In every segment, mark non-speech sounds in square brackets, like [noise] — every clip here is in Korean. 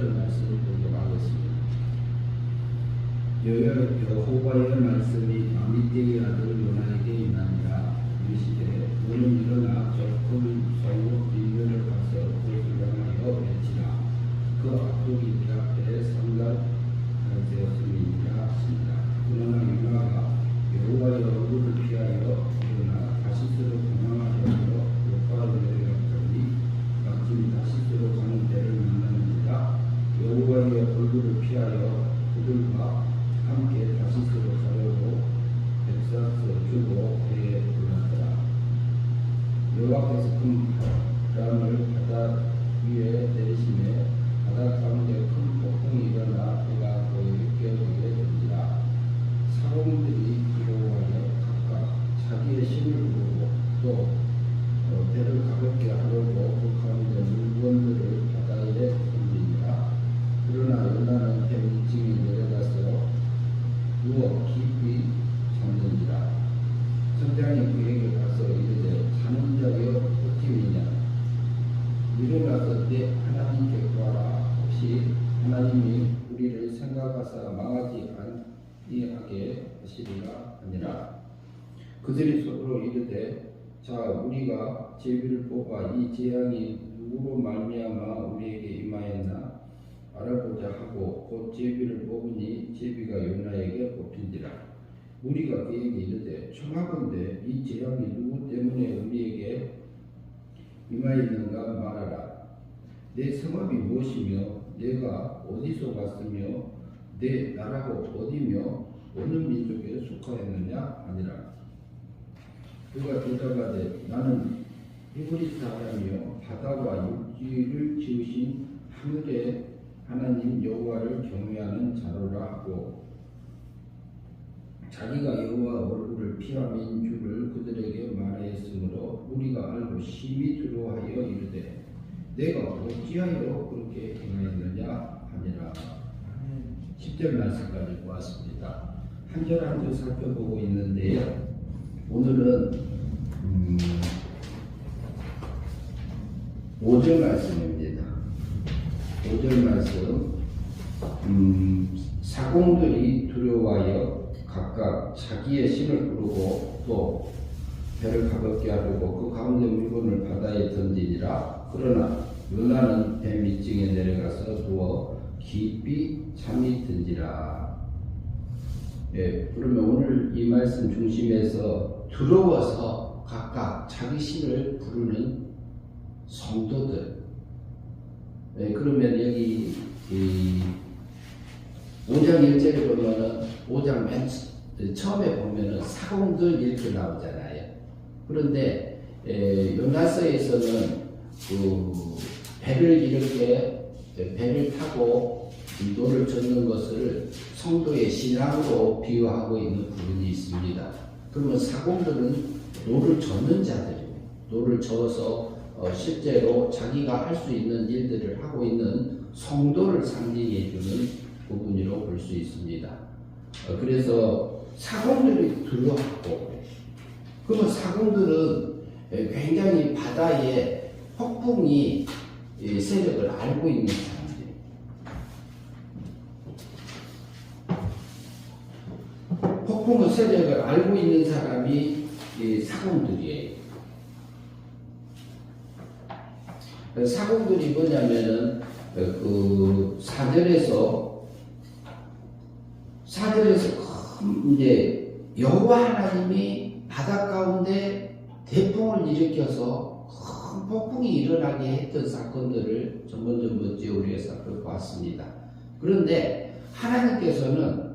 10절 말씀을 보도록 하겠습니다. 여여 여호와의 말씀이 아미떼의 아들 요나에게 임하니라. 이르시되 너는 일어나 적군 성읍 인면을 가서 그것을 향하여 외치라. 그 악독이 네 앞에 상달 되었음이니라 하십니다. 그러나 요나가 여호와의 얼굴을 피하여 일어나 다시스로 도망하려고 요파를 내려갔더니 마침 다시스로 가는 데를 만나는지라 여호와의 얼굴을 피하여 그들과 함께 다시스로 가려고 벳사스 주고 배에 올랐더라. 여호와께서 큰 바람을 바다 위에 내리심에 바다 가운데 큰 폭풍이 일어나 배가 거의 깨어지게 된지라 사람들이 두려워하여 각각 자기의 신을 부르고 또 어, 배를 가볍게 하려고 그 가운데 물건들을 바다에 던지니라 그러나 연나는 배 위층에 내려가서 누워 깊이 잠든지라 선장이 그에게 가서 이르되 자는 자여 어찌미냐 일어나서 내 하나님께 구하라 혹시 하나님이 우리를 생각하사 망하지 아니하게 하시리라 하니라 그들이 서로 이르되 자 우리가 제비를 뽑아 이 재앙이 누구로 말미암아 우리에게 임하였나 알아보자 하고 곧 제비를 뽑으니 제비가 요나에게 뽑힌지라 우리가 그에게 이르되 청하건대 이 재앙이 누구 때문에 우리에게 임하였는가 말하라. 내 성읍이 무엇이며 내가 어디서 왔으며 내 나라가 어디며 어느 민족에 속하였느냐 아니라. 그가 대답하되 나는 히브리 사람이요 바다와 육지를 지으신 하늘의 하나님 여호와를 경외하는 자로라 하고 자기가 여호와 얼굴을 피함인 줄을 그들에게 말하였으므로 우리가 알고 심히 두려워하여 이르되 내가 어찌하여 그렇게 행하였느냐 하니라. 10절 말씀까지 보았습니다. 한절 한 절 살펴보고 있는데요. 오늘은 음, 5절 말씀입니다. 5절 말씀 음, 사공들이 두려워하여 각각 자기의 신을 부르고 또 배를 가볍게 하려고 그 가운데 물건을 바다에 던지니라. 그러나 요나는 배 밑층에 내려가서 누워 깊이 잠이 든지라. 예, 그러면 오늘 이 말씀 중심에서 두려워서 각각 자기 신을 부르는 성도들. 예, 그러면 여기 이 5장 1절에 보면은 5장 맨 처음에 보면은 사공들 이렇게 나오잖아요. 그런데 에, 요나서에서는 그 배를 이렇게 배를 타고 노를 젓는 것을 성도의 신앙으로 비유하고 있는 부분이 있습니다. 그러면 사공들은 노를 젓는 자들이에요. 노를 저어서 어, 실제로 자기가 할 수 있는 일들을 하고 있는 성도를 상징해 주는 부분이라고 볼 수 있습니다. 어, 그래서 사공들이 두려웠고, 그러면 사공들은 굉장히 바다에 폭풍이 예, 세력을 알고 있는 사람들이에요. 폭풍의 세력을 알고 있는 사람이 이 사공들이에요. 사공들이 뭐냐면은 그 사절에서 사절에서 큰 이제 여호와 하나님이 바다 가운데 대풍을 일으켜서 큰 폭풍이 일어나게 했던 사건들을 전번전번째 우리가 살펴봤습니다. 그런데 하나님께서는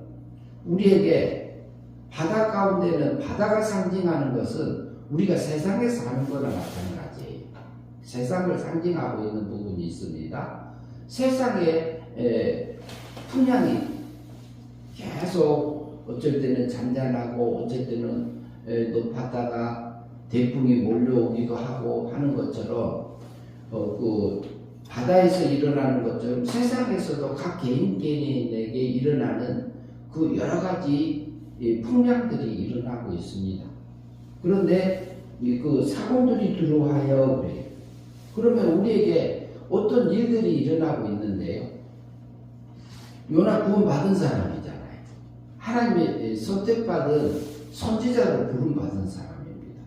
우리에게 바다 가운데는 바다가 상징하는 것은 우리가 세상에 사는 거나 마찬가지예요. 세상을 상징하고 있는 부분이 있습니다. 세상에 에, 풍량이 계속 어쩔 때는 잔잔하고 어쩔 때는 에, 높았다가 대풍이 몰려오기도 하고 하는 것처럼 어, 그 바다에서 일어나는 것처럼 세상에서도 각 개인 개인에게 일어나는 그 여러 가지 이 풍량들이 일어나고 있습니다. 그런데 이그 사공들이 들어와요. 그러면 우리에게 어떤 일들이 일어나고 있는데요. 요나 구원 받은 사람이잖아요. 하나님의 선택받은 선지자로 부름받은 사람입니다.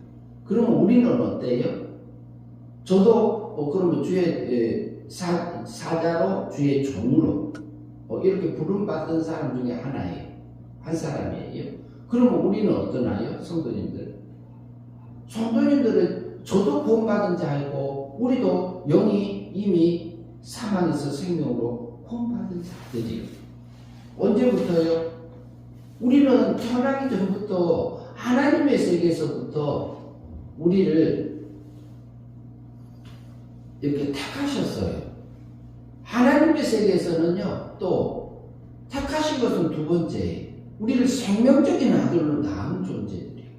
그러면 우리는 어때요? 저도 어, 그러면 주의 에, 사, 사자로 주의 종으로 어, 이렇게 부름받은 사람 중에 하나예요. 한 사람이에요. 그러면 우리는 어떠나요? 성도님들. 성도님들은 저도 구원받은 자이고 우리도 영이 이미 사망에서 생명으로 구원받은 자들이요. 언제부터요? 우리는 태어나기 전부터 하나님의 세계에서부터 우리를 이렇게 택하셨어요. 하나님의 세계에서는요, 또 택하신 것은 두 번째, 우리를 생명적인 아들로 낳은 존재들이에요.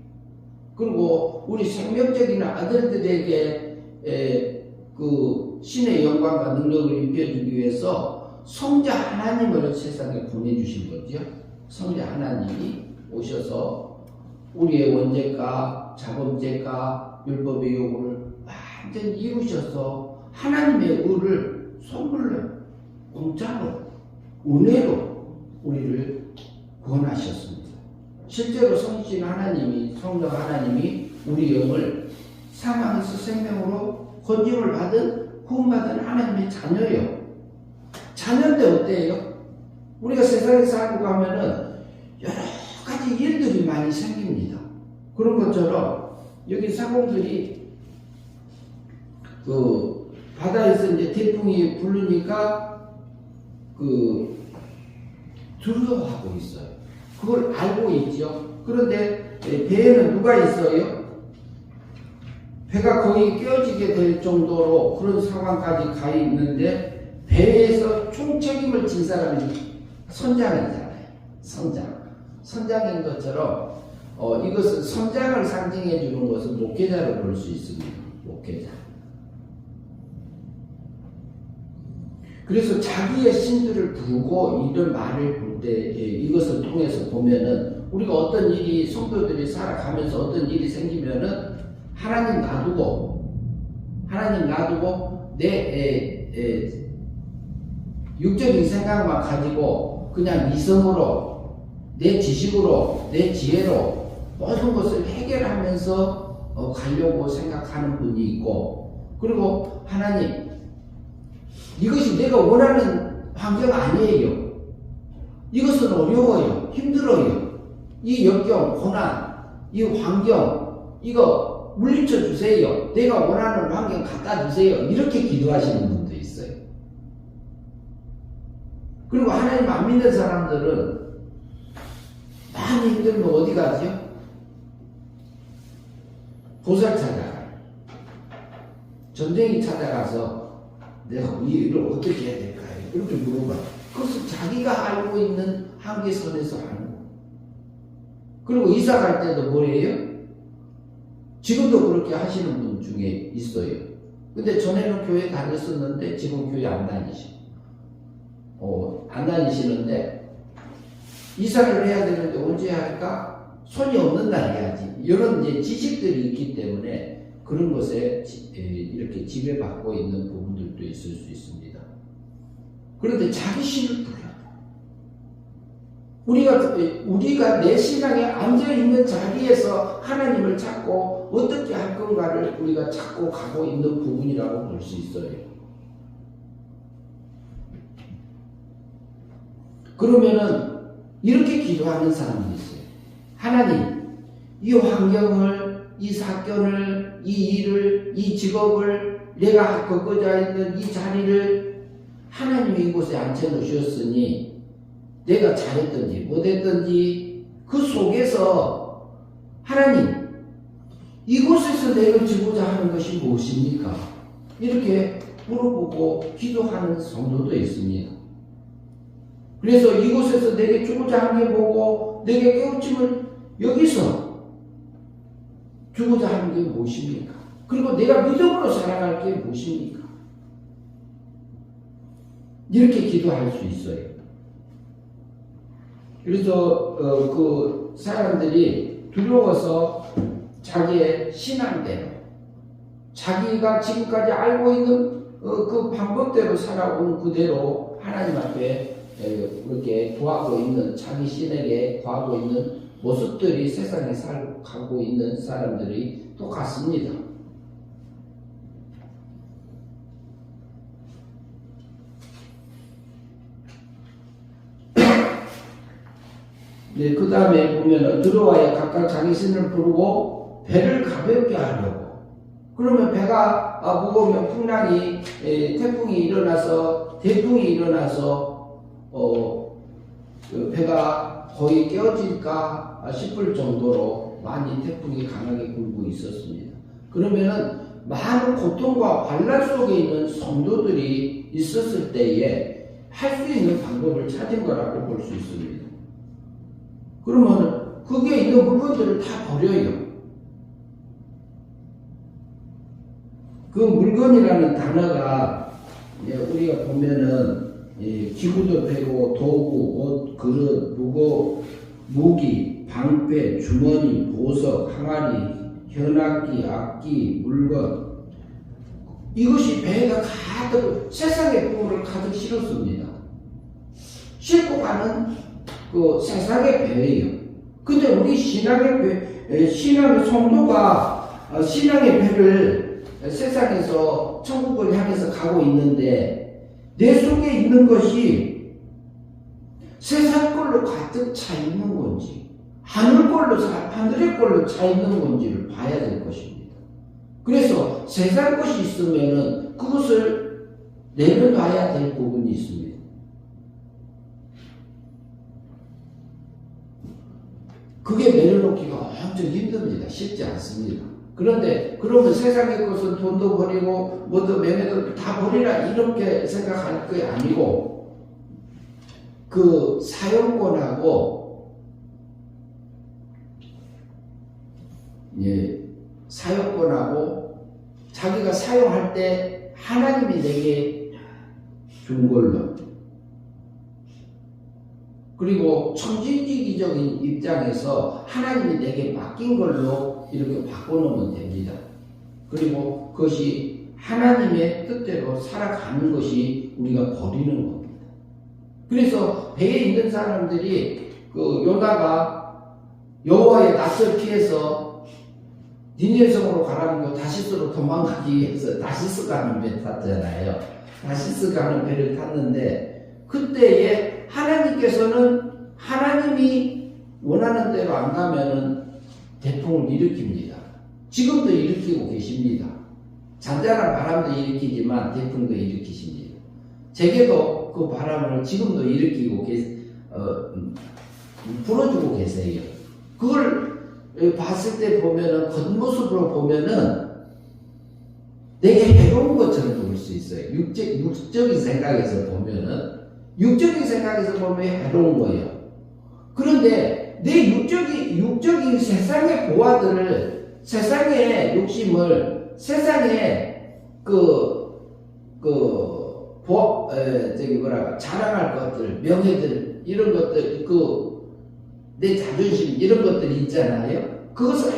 그리고 우리 생명적인 아들들에게 에, 그 신의 영광과 능력을 입혀주기 위해서 성자 하나님을 세상에 보내주신 거죠. 성자 하나님이 오셔서 우리의 원죄가 자범죄가 율법의 요구를 완전히 이루셔서 하나님의 의를 선물로 공짜로 은혜로 우리를 구원하셨습니다. 실제로 성신 하나님이 성령 하나님이 우리 영을 사망에서 생명으로 건짐을 받은 구원받은 하나님의 자녀예요. 자녀인데 어때요? 우리가 세상에 살고 가면은 여러 가지 일들이 많이 생깁니다. 그런 것처럼 여기 사공들이 그 바다에서 이제 태풍이 부르니까 그 두려워하고 있어요. 그걸 알고 있죠. 그런데 배에는 누가 있어요? 배가 거의 깨어지게 될 정도로 그런 상황까지 가 있는데 배에서 총책임을 진 사람이 선장이잖아요. 선장. 선장인 것처럼 어, 이것은 선장을 상징해 주는 것은 목회자로 볼 수 있습니다. 목회자. 그래서 자기의 신들을 부르고 이런 말을 볼 때 이것을 통해서 보면은 우리가 어떤 일이 성도들이 살아가면서 어떤 일이 생기면은 하나님 놔두고 하나님 놔두고 내 에, 에, 육적인 생각만 가지고 그냥 이성으로 내 지식으로 내 지혜로 모든 것을 해결하면서 어, 가려고 생각하는 분이 있고 그리고 하나님 이것이 내가 원하는 환경 아니에요. 이것은 어려워요. 힘들어요. 이 역경, 고난, 이 환경, 이거 물리쳐 주세요. 내가 원하는 환경 갖다 주세요. 이렇게 기도하시는 분도 있어요. 그리고 하나님 안 믿는 사람들은 많이 힘들면 어디 가죠? 보살 찾아가요. 전쟁이 찾아가서 내가 이 일을 어떻게 해야 될까요? 이렇게 물어봐. 그것은 자기가 알고 있는 한계선에서 하는 거. 그리고 이사 갈 때도 뭐예요? 지금도 그렇게 하시는 분 중에 있어요. 근데 전에는 교회 다녔었는데 지금 교회 안 다니시고, 어, 안 다니시는데 이사를 해야 되는데 언제 할까? 손이 없는 날 해야지. 이런 이제 지식들이 있기 때문에 그런 것에 지- 에, 이렇게 지배받고 있는 부분들도 있을 수 있습니다. 그런데 자기 신을 부려. 우리가 우리가 내 신앙에 앉아 있는 자리에서 하나님을 찾고 어떻게 할 건가를 우리가 찾고 가고 있는 부분이라고 볼 수 있어요. 그러면은 이렇게 기도하는 사람이 있어요. 하나님, 이 환경을, 이 사건을, 이 일을, 이 직업을, 내가 겪고자 있는 이 자리를 하나님이 이곳에 앉혀놓으셨으니 내가 잘했든지 못했든지 그 속에서 하나님 이곳에서 내가 지고자 하는 것이 무엇입니까? 이렇게 물어보고 기도하는 성도도 있습니다. 그래서 이곳에서 내게 주고자 하는 게 뭐고 내게 깨우침을 여기서 주고자 하는 게 무엇입니까? 그리고 내가 믿음으로 살아갈 게 무엇입니까? 이렇게 기도할 수 있어요. 그래서 어, 그 사람들이 두려워서 자기의 신앙대로 자기가 지금까지 알고 있는 어, 그 방법대로 살아온 그대로 하나님 앞에 에, 그렇게 구하고 있는 자기 신에게 구하고 있는 모습들이 세상에 살고 있는 사람들이 똑같습니다. [coughs] 네, 그 다음에 보면은 들어와야 각각 자기 신을 부르고 배를 가볍게 하려고. 그러면 배가 아, 무거우면 풍랑이 에, 태풍이 일어나서 대풍이 일어나서 어, 그 배가 거의 깨어질까 싶을 정도로 많이 태풍이 강하게 불고 있었습니다. 그러면은 많은 고통과 관란 속에 있는 성도들이 있었을 때에 할 수 있는 방법을 찾은 거라고 볼 수 있습니다. 그러면 그게 있는 물건들을 다 버려요. 그 물건이라는 단어가 이제 우리가 보면은 이 기구도 되고 도구, 옷, 그릇, 무거, 무기, 방패, 주머니, 보석, 항아리, 현악기, 악기, 물건 이것이 배에다 가득 세상의 부모를 가득 실었습니다. 싣고 가는 그 세상의 배예요. 근데 우리 신앙의 배, 에, 신앙의 성도가 어, 신앙의 배를 세상에서 천국을 향해서 가고 있는데 내 속에 있는 것이 세상 걸로 가득 차 있는 건지 하늘 걸로 하늘의 걸로 차 있는 건지를 봐야 될 것입니다. 그래서 세상 것이 있으면은 그것을 내려놔야 될 부분이 있습니다. 그게 내려놓기가 엄청 힘듭니다. 쉽지 않습니다. 그런데 그러면 세상의 것은 돈도 버리고 뭐도 명예도 다 버리라 이렇게 생각할 게 아니고 그 사용권하고 예, 사용권하고 자기가 사용할 때 하나님이 내게 준 걸로. 그리고 천지지기적인 입장에서 하나님이 내게 맡긴 걸로 이렇게 바꿔놓으면 됩니다. 그리고 그것이 하나님의 뜻대로 살아가는 것이 우리가 버리는 겁니다. 그래서 배에 있는 사람들이 그 요나가 여호와의 낯을 피해서 니네성으로 가라는 거 다시스로 도망가기 위해서 다시스 가는 배 탔잖아요. 다시스 가는 배를 탔는데 그때에 하나님께서는 하나님이 원하는 대로 안 가면은 대풍을 일으킵니다. 지금도 일으키고 계십니다. 잔잔한 바람도 일으키지만 대풍도 일으키십니다. 제게도 그 바람을 지금도 일으키고 계, 어, 음, 불어주고 계세요. 그걸 봤을 때 보면은 겉모습으로 보면은 되게 해로운 것처럼 보일 수 있어요. 육적, 육적인 생각에서 보면은 육적인 생각에서 보면 해로운 거예요. 그런데 내 육적인 육적인 세상의 보화들을 세상의 욕심을 세상의 그 그 보, 에, 저기 뭐라 자랑할 것들, 명예들 이런 것들 그 내 자존심 이런 것들이 있잖아요. 그것을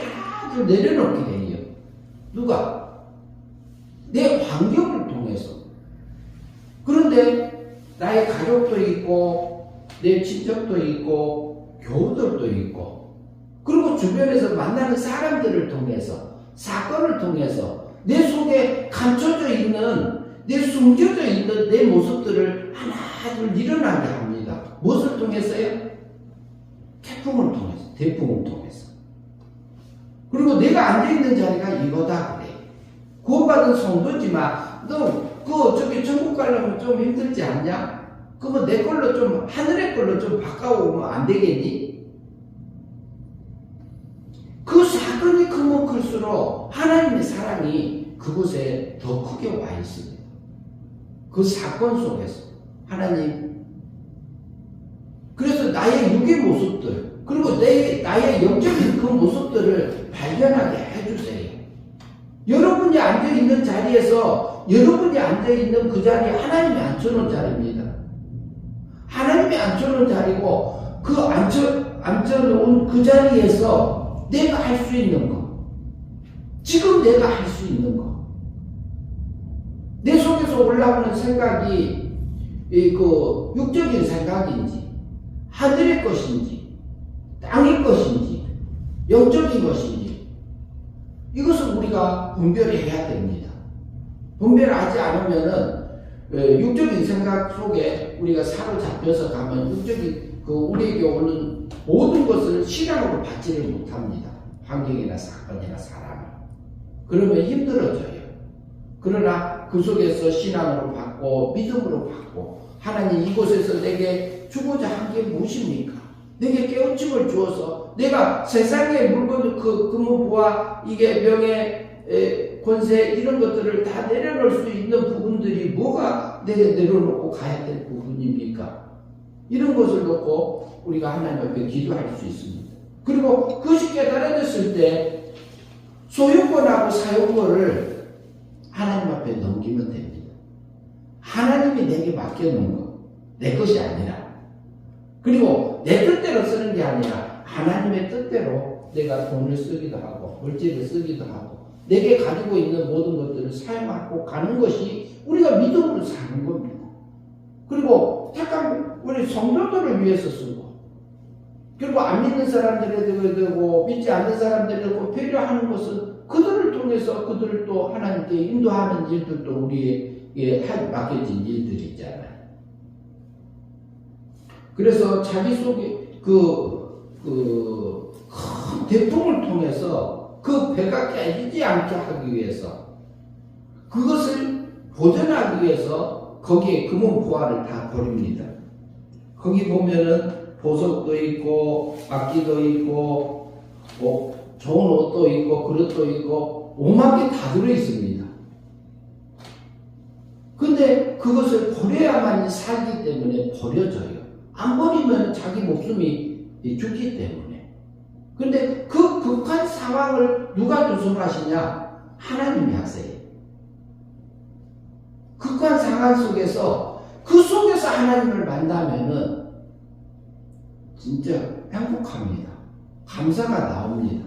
아주 내려놓게 돼요. 누가? 내 환경을 통해서. 그런데 나의 가족도 있고 내 친척도 있고 교우들도 있고 그리고 주변에서 만나는 사람들을 통해서 사건을 통해서 내 속에 감춰져 있는 내 숨겨져 있는 내 모습들을 하나 둘 일어나게 합니다. 무엇을 통해서요? 태풍을 통해서, 대풍을 통해서. 그리고 내가 앉아있는 자리가 이거다 그래. 구원받은 성도지만 너 그 저기 천국 가려면 좀 힘들지 않냐? 그러면 내 걸로 좀 하늘의 걸로 좀 바꿔오면 안 되겠니? 그 사건이 크면 클수록 하나님의 사랑이 그곳에 더 크게 와 있습니다. 그 사건 속에서 하나님 그래서 나의 육의 모습들 그리고 내 나의 영적인 그 모습들을 발견하게 해주세요. 여러분이 앉아 있는 자리에서 여러분이 앉아 있는 그 자리 하나님이 앉혀놓은 자리입니다. 하나님이 앉혀놓은 자리고 그 앉혀 앉혀놓은 그 자리에서 내가 할 수 있는 거, 지금 내가 할 수 있는 거, 내 속에서 올라오는 생각이 이그 육적인 생각인지 하늘의 것인지 땅의 것인지 영적인 것인지 이것을 우리가 분별해야 됩니다. 분별하지 않으면은 어, 육적인 생각 속에 우리가 사로잡혀서 가면 육적인 그 우리에게 오는 모든 것을 신앙으로 받지를 못합니다. 환경이나 사건이나 사람을. 그러면 힘들어져요. 그러나 그 속에서 신앙으로 받고 믿음으로 받고 하나님 이곳에서 내게 주고자 한 게 무엇입니까? 내게 깨우침을 주어서 내가 세상의 물건 그 금은보화 이게 명예 에, 권세 이런 것들을 다 내려놓을 수 있는 부분들이 뭐가 내게 내려놓고 가야 될 부분입니까? 이런 것을 놓고 우리가 하나님 앞에 기도할 수 있습니다. 그리고 그것이 깨달아졌을 때 소유권하고 사용권을 하나님 앞에 넘기면 됩니다. 하나님이 내게 맡겨놓은 것, 내 것이 아니라. 그리고 내 뜻대로 쓰는 게 아니라 하나님의 뜻대로 내가 돈을 쓰기도 하고, 물질을 쓰기도 하고, 내게 가지고 있는 모든 것들을 사용하고 가는 것이 우리가 믿음으로 사는 겁니다. 그리고 택한 우리 성도들을 위해서 쓰고, 그리고 안 믿는 사람들에게 되고, 믿지 않는 들에게 배려하는 것은 그들을 통해서 그들을 또 하나님께 인도하는 일들도 할- 맡겨진 일들이잖아요. 그래서 자기 속에 그, 그, 큰 대통을 통해서 그 배가 깨지지 않게 하기 위해서 그것을 보존하기 위해서 거기에 금은 보화를 다 버립니다. 거기 보면은 보석도 있고 악기도 있고 뭐 좋은 옷도 있고 그릇도 있고 오만 개 다 들어 있습니다. 근데 그것을 버려야만 살기 때문에 버려져요. 안 버리면 자기 목숨이 죽기 때문에. 근데 그 극한 상황을 누가 조성하시냐? 하나님이 하세요. 극한 상황 속에서 그 속에서 하나님을 만나면은 진짜 행복합니다. 감사가 나옵니다.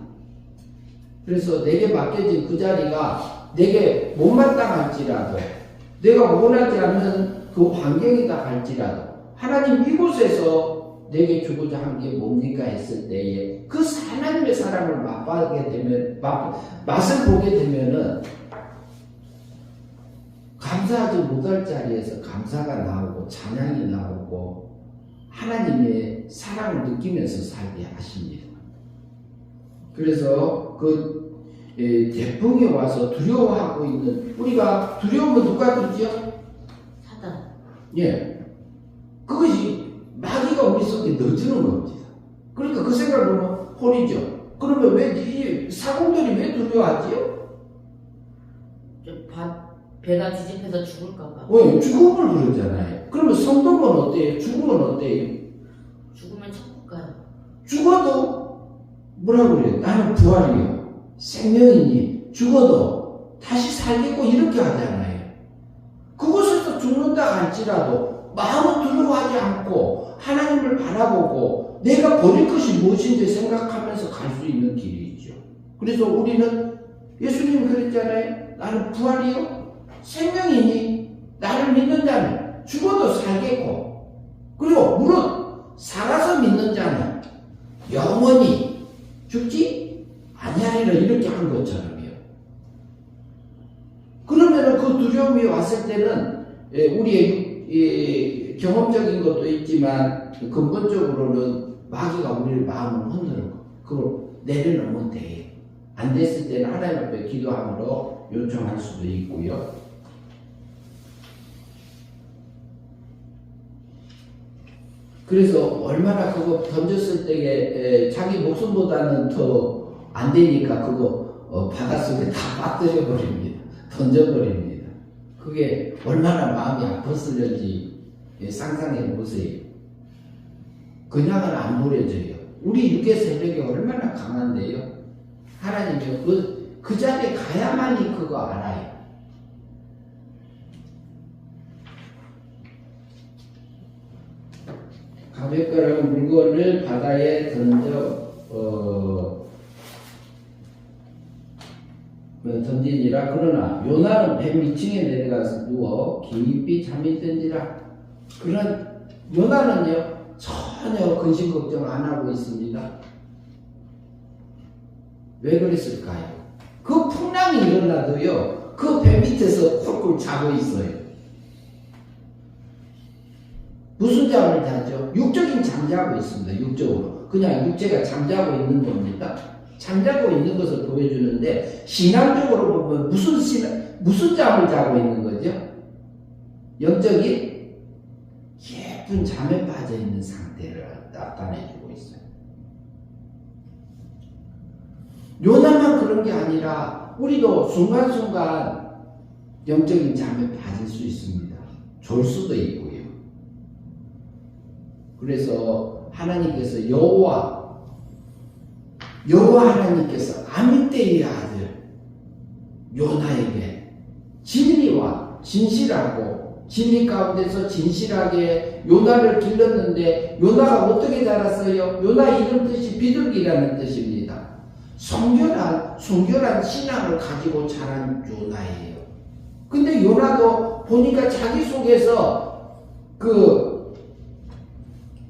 그래서 내게 맡겨진 그 자리가 내게 못마땅할지라도 내가 원하지 않는 그 환경이다 할지라도 하나님 이곳에서 내게 주고자 한 게 뭡니까 했을 때에 그 하나님의 사랑을 맛보게 되면 맛, 맛을 보게 되면은 감사하지 못할 자리에서 감사가 나오고 찬양이 나오고 하나님의 사랑을 느끼면서 살게 하십니다. 그래서 그 예, 대풍에 와서 두려워하고 있는 우리가 두려움은 누가 주죠? 사단. 예. 그것이 마귀가 우리 속에 넣어주는 겁니다. 그러니까 그 생각을 보면 혼이죠. 그러면 왜 이 사공들이 왜 두려워하지요? 배가 뒤집혀서 죽을까봐. 왜 죽음을 그러잖아요. 그러면 성도는 어때요? 죽음은 어때요? 죽으면 천국 가요. 죽어도 뭐라고 그래요? 나는 부활이요. 생명이니 죽어도 다시 살겠고 이렇게 하잖아요. 그곳에서 죽는다 할지라도 마음은 두려워하지 않고 하나님을 바라보고 내가 버릴 것이 무엇인지 생각하면서 갈 수 있는 길이 있죠. 그래서 우리는 예수님이 그랬잖아요. 나는 부활이요. 생명이니 나를 믿는 자는 죽어도 살겠고 그리고 물론 살아서 믿는 자는 영원히 죽지 아니하리라 이렇게 한 것처럼요. 그러면은 그 두려움이 왔을 때는 예, 우리의 이 경험적인 것도 있지만 근본적으로는 마귀가 우리를 마음을 흔드는 거. 그걸 내려놓으면 돼. 안 됐을 때는 하나님 앞에 기도함으로 요청할 수도 있고요. 그래서 얼마나 그거 던졌을 때에 에, 자기 목숨보다는 더 안 되니까 그거 어, 바닷속에 다 빠뜨려 버립니다. 던져 버립니다. 그게 얼마나 마음이 아팠을는지 예, 상상해 보세요. 그냥은 안 버려져요. 우리 육의 세력이 얼마나 강한데요. 하나님이 그, 그 자리에 가야만이 그거 알아요. 가볍거나 물건을 바다에 던져 어, 어, 던지니라 그러나 요나는 배 밑층에 내려가서 누워 깊이 잠이 든지라 그런 요나는요 전혀 근심 걱정 안 하고 있습니다. 왜 그랬을까요? 그 풍랑이 일어나도요 그 배 밑에서 콜콜 자고 있어요. 무슨 잠을 자죠? 육적인 잠자고 있습니다. 육적으로 그냥 육체가 잠자고 있는 겁니다. 잠자고 있는 것을 보여주는데 신앙적으로 보면 무슨 신앙, 무슨 잠을 자고 있는 거죠? 영적인 예쁜 잠에 빠져 있는 상태를 나타내주고 있어요. 요나만 그런 게 아니라 우리도 순간순간 영적인 잠에 빠질 수 있습니다. 졸 수도 있고요. 그래서 하나님께서 여호와 여호와 하나님께서 아미떼의 아들 요나에게 진리와 진실하고 진리 가운데서 진실하게 요나를 길렀는데 요나가 어떻게 자랐어요? 요나 이름 뜻이 비둘기라는 뜻입니다. 성결한 순결한 신앙을 가지고 자란 요나예요. 근데 요나도 보니까 자기 속에서 그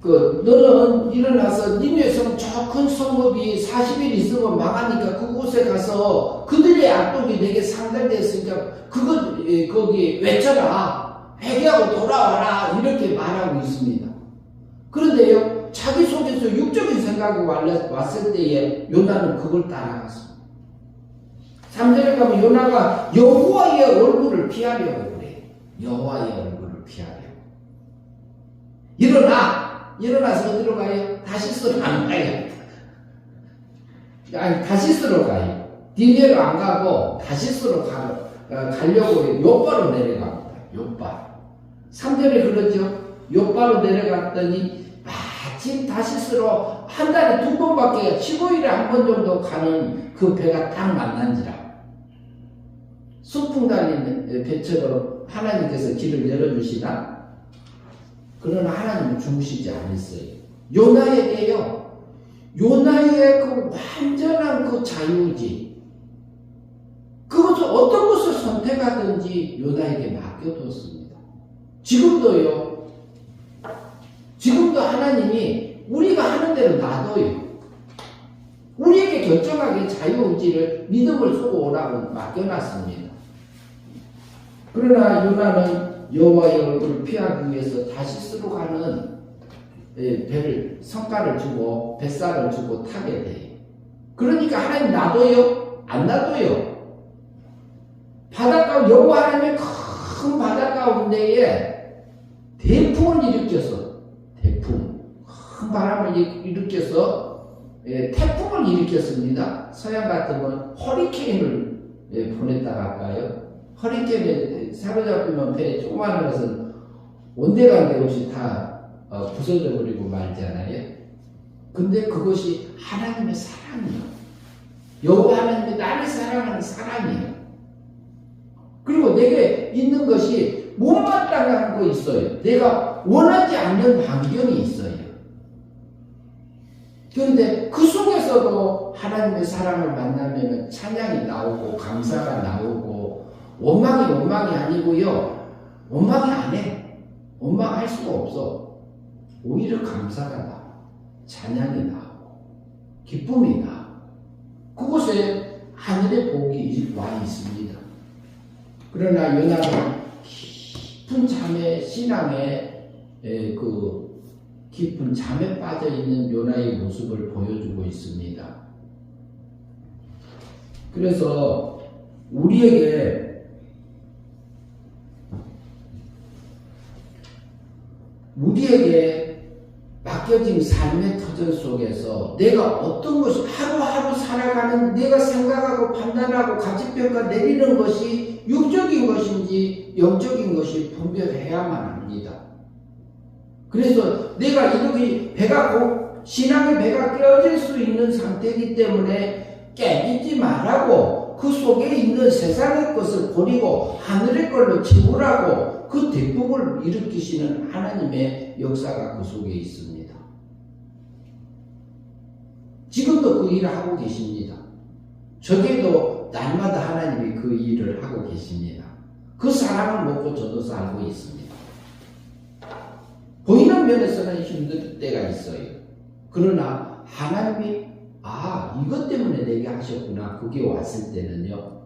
그 너는 일어나서 니네 성 저큰 성읍이 40일 있으면 망하니까 그곳에 가서 그들의 악독이 내게 상달됐으니까 그것 에, 거기 외쳐라 회개하고 돌아와라 이렇게 말하고 있습니다. 그런데요 자기 속에서 육적인 생각이 왔- 왔을 때에 요나는 그걸 따라갔습니다. 3절에 가면 요나가 여호와의 얼굴을 피하려고 그래. 여호와의 얼굴을 피하려고. 일어나! 일어나서 어디로 가요? 다시스로 안 가요. 아니, 다시스로 가요. 딜레로 안 가고 다시스로 가, 어, 가려고 요바로 내려갑니다. 요바. 3절에 그러죠. 요바로 내려갔더니 마침 다시스로 한 달에 두 번밖에 15일에 한 번 정도 가는 그 배가 딱 만난지라. 소풍 달리는 배처럼 하나님께서 길을 열어주시나? 그러나 하나님은 주무시지 않으세요. 요나에게요. 요나의 그 완전한 그 자유지. 그것을 어떤 것을 선택하든지 요나에게 맡겨뒀습니다. 지금도요. 지금도 하나님이 우리가 하는 대로 놔둬요. 우리에게 결정하게 자유의지를 믿음을 쏘고 오라고 맡겨놨습니다. 그러나 요나는 여호와의 얼굴을 피하기 위해서 다시스로 가는 예, 배를 성과를 주고 뱃살을 주고 타게 돼요. 그러니까 하나님 놔둬요? 안 놔둬요. 바닷가 여호와 하나님의 큰 바다 가운데에 대풍을 일으켜서 대풍 큰 바람을 일- 일으켜서 예, 태풍을 일으켰습니다. 서양 같으면 허리케인을 예, 보냈다고 할까요? 허리케인에 사로잡히면 배 조그마한 것은 온데간데 없이 다 어, 부서져 버리고 말잖아요. 근데 그것이 하나님의 사랑이에요. 여호와 하나님이 나를 사랑하는 사랑이에요. 그리고 내게 있는 것이 못마땅한 거 있어요. 내가 원하지 않는 환경이 있어요. 그런데 그 속에서도 하나님의 사랑을 만나면 찬양이 나오고 감사가 나오고 원망이 원망이 아니고요. 원망이 안 해. 원망할 수가 없어. 오히려 감사가 나와. 찬양이 나오고 기쁨이 나오고 그곳에 하늘의 복이 와 있습니다. 그러나 요나는 깊은 잠에 신앙에 에, 그 깊은 잠에 빠져 있는 요나의 모습을 보여주고 있습니다. 그래서 우리에게 우리에게 맡겨진 삶의 터전 속에서 내가 어떤 것이 하루하루 살아가는 내가 생각하고 판단하고 가치평가 내리는 것이 육적인 것인지 영적인 것이 분별해야만 합니다. 그래서 내가 이렇게 배가 고, 신앙의 배가 깨어질 수 있는 상태이기 때문에 깨지지 말라고 그 속에 있는 세상의 것을 버리고 하늘의 걸로 채우라고 그 대폭을 일으키시는 하나님의 역사가 그 속에 있습니다. 지금도 그 일을 하고 계십니다. 저에도 날마다 하나님이 그 일을 하고 계십니다. 그 사랑을 먹고 저도 살고 있습니다. 보이는 면에서는 힘들 때가 있어요. 그러나 하나님이 아 이것 때문에 내게 하셨구나 그게 왔을 때는요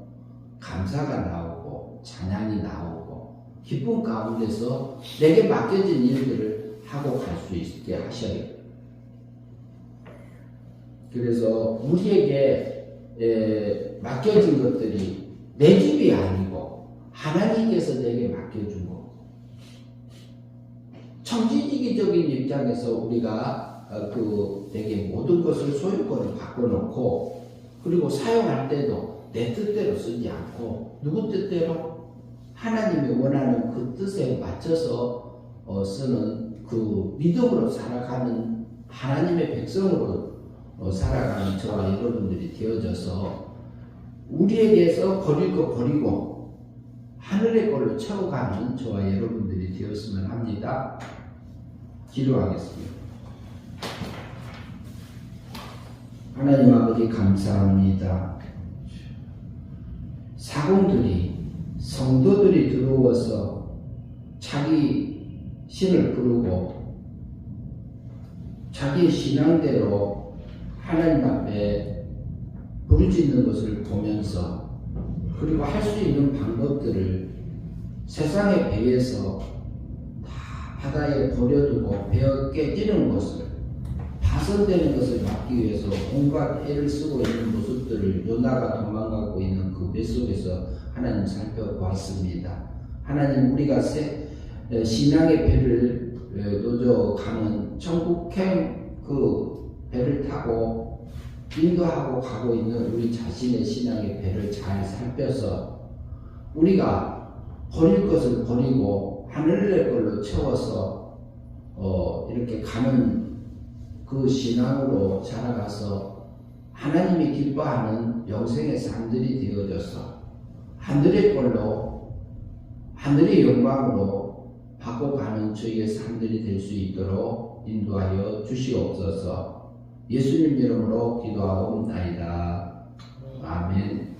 감사가 나오고 찬양이 나오고 기쁨 가운데서 내게 맡겨진 일들을 하고 갈 수 있게 하셔요. 그래서 우리에게 에, 맡겨진 것들이 내 집이 아니고 하나님께서 내게 맡겨준 거. 청지기적인 입장에서 우리가 어, 그 내게 모든 것을 소유권을 바꿔놓고 그리고 사용할 때도 내 뜻대로 쓰지 않고 누구 뜻대로 하나님이 원하는 그 뜻에 맞춰서 어, 쓰는 그 믿음으로 살아가는 하나님의 백성으로 어, 살아가는 저와 여러분들이 되어져서 우리에게서 버릴 거 버리고 하늘의 걸로 채워가는 저와 여러분들이 되었으면 합니다. 기도하겠습니다. 하나님 아버지 감사합니다. 사공들이 성도들이 들어와서 자기 신을 부르고 자기 신앙대로 하나님 앞에 부르짖는 것을 보면서 그리고 할 수 있는 방법들을 세상의 배에서 다 바다에 버려두고 베어 깨지는 것을 파손되는 것을 막기 위해서 온갖 애를 쓰고 있는 모습들을 요나가 도망가고 있는 그배 속에서 하나님 살펴보았습니다. 하나님 우리가 새, 에, 신앙의 배를 에, 노져가는 천국행 그 배를 타고 인도하고 가고 있는 우리 자신의 신앙의 배를 잘 살펴서 우리가 버릴 것을 버리고 하늘의 걸로 채워서 어, 이렇게 가는 그 신앙으로 자라가서 하나님이 기뻐하는 영생의 삶들이 되어져서 하늘의 걸로 하늘의 영광으로 바꿔가는 저희의 삶들이 될 수 있도록 인도하여 주시옵소서 예수님 이름으로 기도하옵나이다. 아멘.